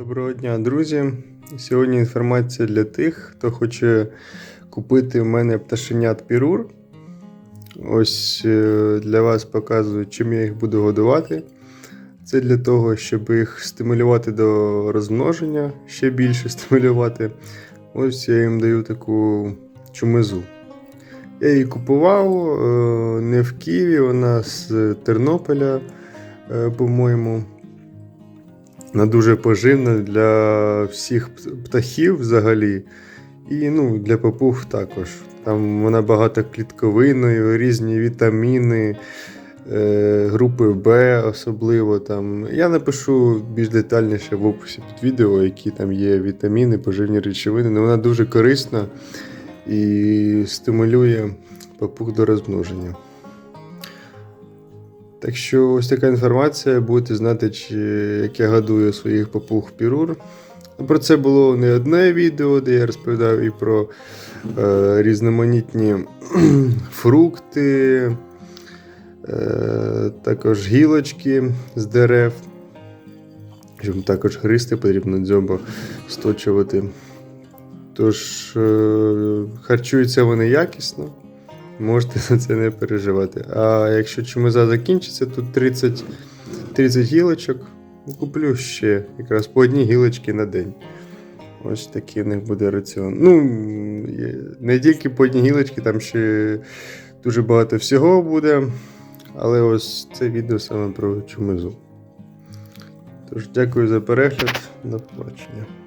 Доброго дня, друзі. Сьогодні інформація для тих, хто хоче купити в мене пташенят пірур. Ось е, для вас показую, чим я їх буду годувати. Це для того, щоб їх стимулювати до розмноження, ще більше стимулювати. Ось я їм даю таку чумизу. Я її купував е, не в Києві, вона з Тернополя, е, по-моєму. Вона дуже поживна для всіх птахів взагалі. І ну, для папуг також. Там вона багато клітковиною, різні вітаміни, е, групи Б особливо. Там. Я напишу більш детальніше в описі під відео, які там є вітаміни, поживні речовини. Ну, вона дуже корисна і стимулює папуг до розмноження. Так що ось така інформація, будете знати, чи, як я годую своїх папуг пірур. Про це було не одне відео, де я розповідав і про е, різноманітні фрукти, е, також гілочки з дерев. Щоб також гристи потрібно дзьоба сточувати. Тож, е, харчуються вони якісно. Можете за це не переживати. А якщо чумиза закінчиться, тут 30, 30 гілочок. Куплю ще якраз по одній гілочці на день. Ось такий в них буде раціон. Ну, не тільки по одній гілочці, там ще дуже багато всього буде. Але ось це відео саме про чумизу. Тож, дякую за перегляд. До побачення.